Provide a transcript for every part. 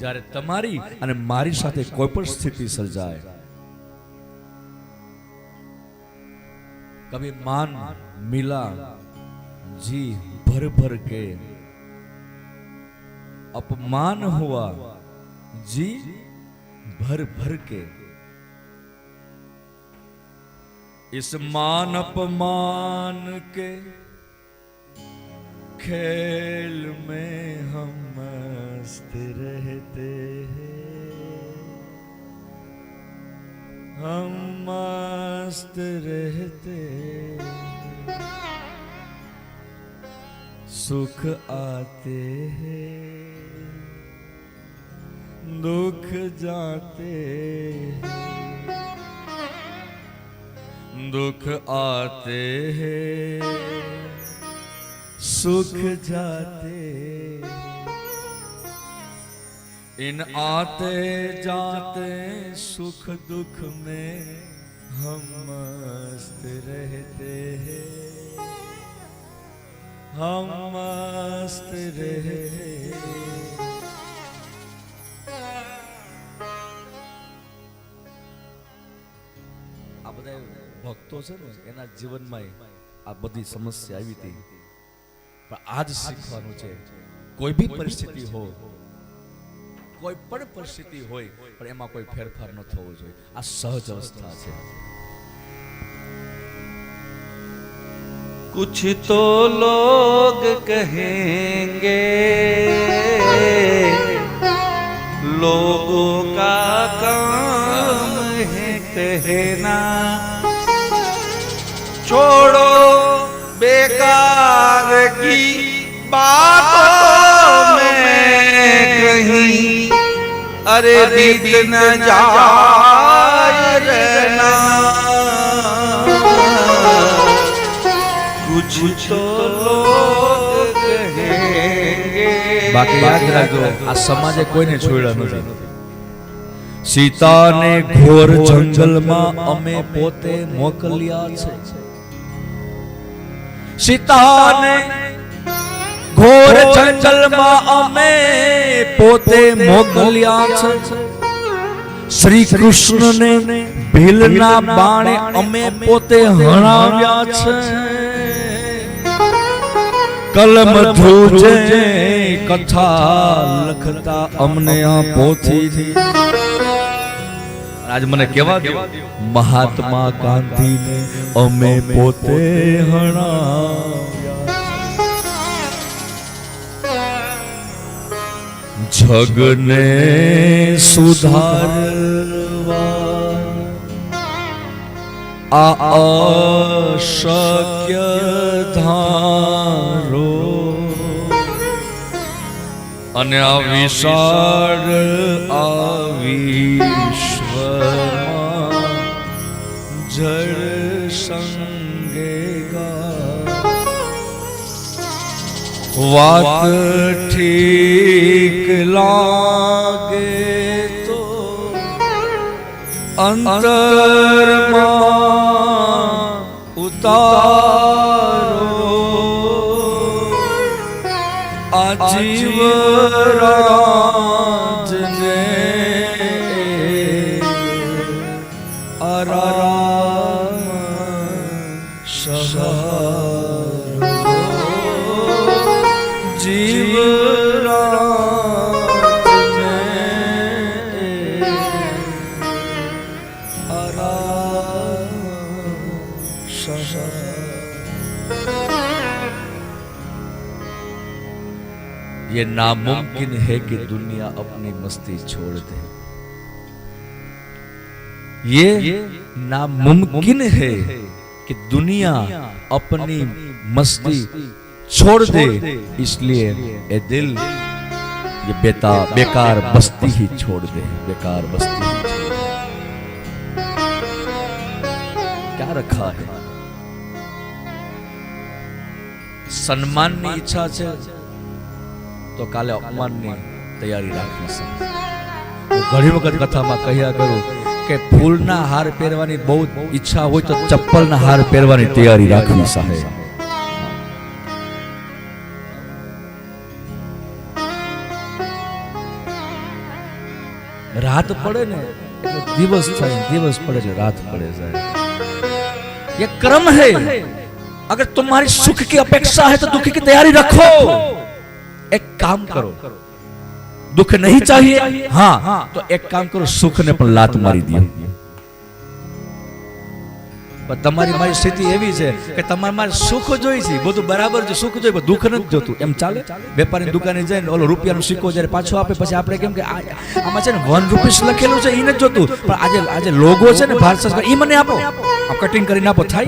જ્યારે તમારી અને મારી સાથે કોઈ પણ સ્થિતિ સર્જાય કભી માન મિલા જી ભર ભર કે अपमान हुआ जी भर भर के इस मान अपमान के खेल में हम मस्त रहते हैं हम मस्त रहते सुख आते हैं, दुख जाते हैं दुख आते हैं, सुख जाते हैं। इन आते जाते सुख दुख में हम मस्त रहते हैं हम मस्त रहे આ બધા ભક્તો છે ને એના જીવનમાં આ બધી સમસ્યા આવી હતી પણ આજ શીખવાનું છે કોઈ બી પરિસ્થિતિ હો કોઈ પણ પરિસ્થિતિ હોય પણ એમાં કોઈ ફેરફાર ન થવો જોઈએ આ સહજ અવસ્થા છે कुछ तो लोग कहेंगे लोगों का काम है कहना छोड़ो बेकार की बातों અરે દીત બાકી યાદ રાખજો આ સમાજે કોઈને છોડ્યા નથી સીતાને ઘોર જંગલમાં અમે પોતે મોકલ્યા છે સીતાને ઘોર જંગલમાં અમે પોતે મોકલ્યા છે. શ્રી કૃષ્ણને ભીલના બાણે અમે પોતે હણાવ્યા છે. કલમ ધ્રુજે કથા લખતા અમને આ પોથી. આજ મને કેવા દો મહાત્મા ગાંધીને અમે પોતે હણાવ્યા. જગને સુધારવા. આ અશક્ય ધારો. અને આ વિશાળ આ વિશ્વમાં જળ સંગે વાત ઠીક લાગે તો અંતરમાં ઉતારો આજીવરાજને આરામ ये नामुमकिन है कि दुनिया अपनी मस्ती छोड़ दे ये नामुमकिन है कि दुनिया अपनी मस्ती छोड़ दे इसलिए ए दिल ये बेता बेकार बस्ती ही छोड़ दे बेकार बस्ती ही छोड़ दे। क्या रखा है સન્માનની ઈચ્છા છે તો કાલે અપમાનની તૈયારી રાખવી છે હું ઘણી વખત કથામાં કહ્યા કરું કે ફૂલના હાર પહેરવાની બહુ ઈચ્છા હોય તો ચપ્પલના હાર પહેરવાની તૈયારી રાખવી સાહેબ રાત પડે ને એટલે દિવસ થાય દિવસ પડે એટલે રાત પડે સાહેબ ये क्रम है अगर तुम्हारी सुख की अपेक्षा है तो दुख की तैयारी रखो એક કામ કરો. દુઃખ નહીં ચાહીએ? હા. તો એક કામ કરો સુખ ને પણ લાત મારી દે. તમારી મારી સ્થિતિ એવી છે કે તમારે મારે સુખ જોઈ છે. બધું બરાબર છે સુખ જોઈએ દુઃખ નથી જોતું. એમ ચાલે? વેપારી દુકાને જઈને ઓલો રૂપિયાનો સિક્કો જ્યારે પાછો આપે પછી આપણે કેમ કે આમાં છે ને વન રૂપીસ લખેલું છે એ નથી જોતું. પણ આજે આજે લોગો છે ને ભારત સરકાર એ મને આપો. કટિંગ કરીને આપો થાય?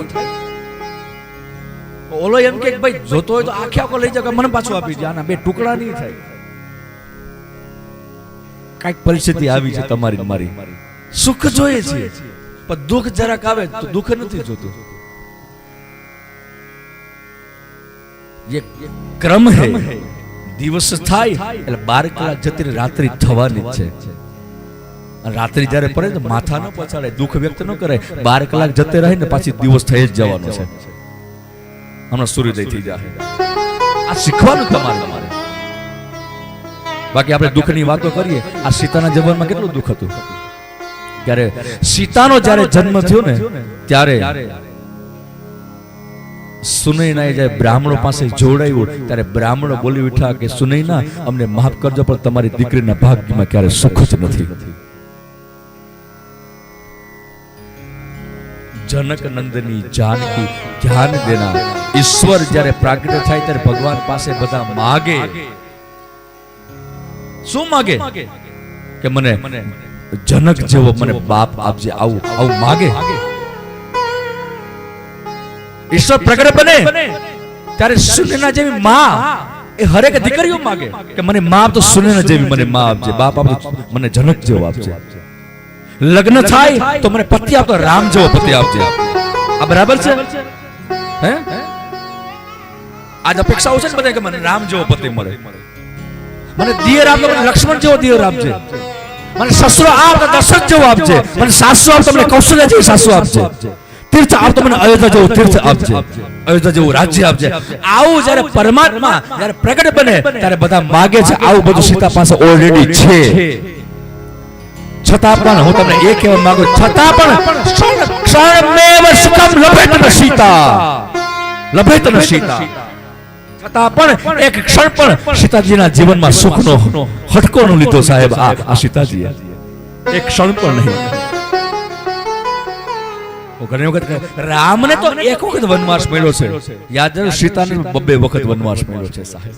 ઓલો એમ કે, ભાઈ, જોતો હોય તો આખે આખો લઈ જાવ મને પાછું આપી દે. બે ટુકડા નહીં થાય. કાંઈક પરિસ્થિતિ આવી છે તમારી મારી. સુખ જોઈએ છે પણ દુઃખ જરાક આવે તો દુઃખ નથી જોતું. જે ક્રમ હે, દિવસ થાય, એટલે બાર કલાક જતી રાત્રિ થવાની છે. રાત્રિ જ્યારે પડે તો માથા ન પછાડે, દુઃખ વ્યક્ત ન કરે બાર કલાક જતે રહે ને પાછી દિવસ થઈ જ જવાનો છે. હમણાં સૂર્યોદય થઈ જાય આ શીખવાનું તમારે. તમારે બાકી આપણે દુઃખની વાતો કરીએ. આ સીતાના જીવનમાં કેટલું દુઃખ હતું? ત્યારે સીતાનો જ્યારે જન્મ થયો ને, ત્યારે સુનૈનાએ જ્યારે બ્રાહ્મણો પાસે જોડાયું, ત્યારે બ્રાહ્મણો બોલી ઉઠ્યા કે, સુનૈના, અમને માફ કરજો, પણ તમારી દીકરીના ભાગ્યમાં ક્યારે સુખ જ નથી. જનક નંદની જાનકી ધ્યાન દેના ઈશ્વર જ્યારે પ્રાગટ થાય ત્યારે ભગવાન પાસે બધા માગે. શું માગે? કે મને જનક જેવો મને બાપ આપજે આવું આવું માગે. ઈશ્વર પ્રગટ બને. ત્યારે સુનેના જેવી માં એ હરેક દીકરીઓ માગે કે મને માં આપ તો સુનેના જેવી મને માં આપજે બાપ આપ મને જનક જેવો આપજે લગ્ન થાય તો મને પતિ આપતો રામ જેવો પતિ આપજે. આ બરાબર છે? હે? આજ અપેક્ષાઓ છે ને બધા કે મને રામ જેવો પતિ મળે. મને દિયર આપતો મને લક્ષ્મણ જેવો દિયર આપજે મને સસરો આપ દશરથ જેવો આપજે મને સાસુ આપ તમને કૌશલ્ય જેવી સાસુ આપજે તીર્થ આપ તમને અયોધ્યા જેવું તીર્થ આપજે અયોધ્યા જેવું રાજ્ય આપજે આવું જ્યારે પરમાત્મા જ્યારે પ્રગટ બને ત્યારે બધા માગે છે આવું બધું સીતા પાસે ઓલરેડી છે. છતાં પણ હું તમને એ કહેવા માંગુ છતાં પણ ક્ષણ- ક્ષણમેવ સુખમ લભેત ન સીતા. લભેત ન સીતા. છતાં પણ એક ક્ષણ પણ સીતાજીના જીવનમાં સુખનો હટકો ન લીધો સાહેબ આ સીતાજીએ. એક ક્ષણ પણ નહીં. ઘણી વખત રામને તો એક વખત વનવાસ મળ્યો છે. યાદ સીતાને બબ્બે વખત વનવાસ મળ્યો છે સાહેબ.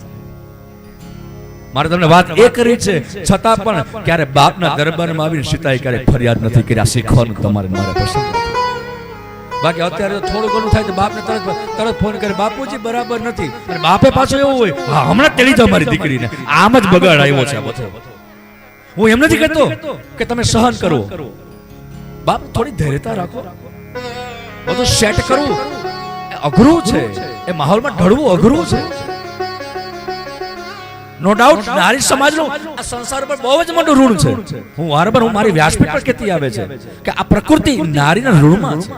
મારે તમને વાત એ કરી છે. છતાં પણ ક્યારે બાપના દરબારમાં આવીને સીતાએ ક્યારે ફરિયાદ નથી કરી આ શીખવાનું તમારે મારે પસંદ. બાકી અત્યારે થોડું ઘણું થાય તો બાપને તરત તરત ફોન કરે, બાપુજી, બરાબર નથી. અને બાપે પાછો એવું હોય, હા, હમણાં તેડી જાવ મારી દીકરીને. આમ જ બગાડ આવ્યો છે બધો. હું એમ નથી કહેતો કે તમે સહન કરો. બાપ, થોડી ધૈર્યતા રાખો. બધું સેટ કરવું અઘરું છે. એ માહોલમાં ઢળવું અઘરું છે. નો ડાઉટ નારી સમાજનું આ સંસાર પર બહુ જ મોટું ઋણ છે. હું વારંવાર હું મારી વ્યાસપીઠ પર કહેતી આવે છે કે આ પ્રકૃતિ નારીના ઋણમાં છે.